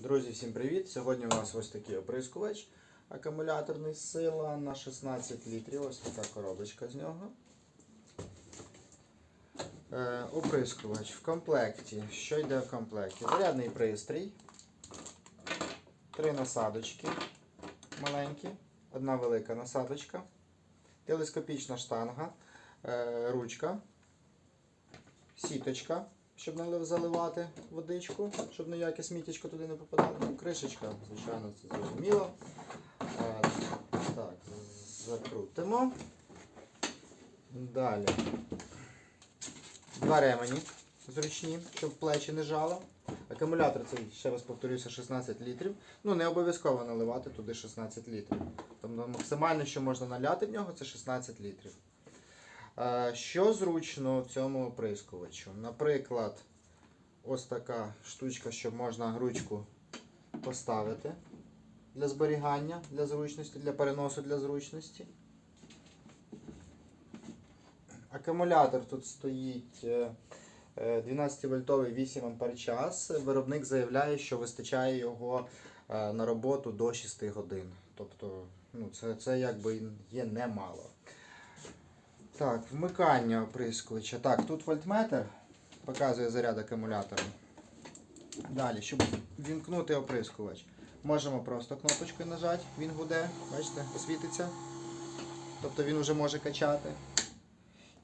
Друзі, всім привіт! Сьогодні у нас ось такий оприскувач акумуляторний сила на 16 літрів. Ось така коробочка з нього. Е, оприскувач в комплекті. Що йде в комплекті? Зарядний пристрій, три насадочки маленькі, одна велика насадочка, телескопічна штанга, е, ручка, сіточка щоб налив заливати водичку, щоб ніяке сміттячко туди не попадало. Ну, кришечка, звичайно, це зрозуміло. Е, Так, закрутимо. Далі. Два ремені зручні, щоб плечі не жало. Акумулятор цей, ще раз повторюся, 16 літрів. Ну, не обов'язково наливати туди 16 літрів. Тобто максимально, що можна наляти в нього, це 16 літрів. Е, Що зручно в цьому оприскувачу? Наприклад, ось така штучка, щоб можна ручку поставити для зберігання, для зручності, для переносу для зручності. Акумулятор тут стоїть е, е, 12-вольтовий 8 Ампер час. Виробник заявляє, що вистачає його е, на роботу до 6 годин. Тобто, ну, це, це якби є немало. Так, вмикання оприскувача. Так, тут вольтметр показує заряд акумулятора. Далі, щоб вімкнути оприскувач, можемо просто кнопочкою нажати, він гуде, бачите, світиться. Тобто він вже може качати.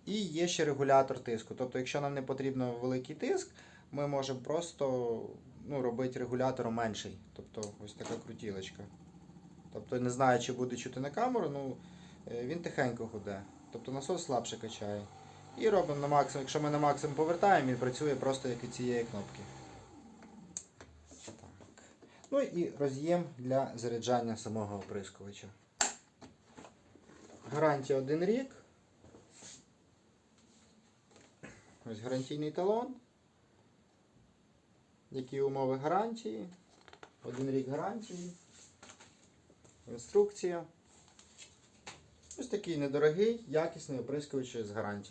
І є ще регулятор тиску. Тобто, якщо нам не потрібно великий тиск, ми можемо просто ну, робити регулятором менший. Тобто ось така крутілочка. Тобто не знаю, чи буде чути на камеру, ну е, він тихенько гуде. Тобто насос слабше качає. І робимо на максимум. Якщо ми на максимум повертаємо, він працює просто як і цієї кнопки. Так. Ну і роз'єм для заряджання самого оприскувача. Гарантія 1 рік. Ось гарантійний талон. Які умови гарантії? Один рік гарантії. Інструкція. Ось такий недорогий, якісний оприскувач з гарантією.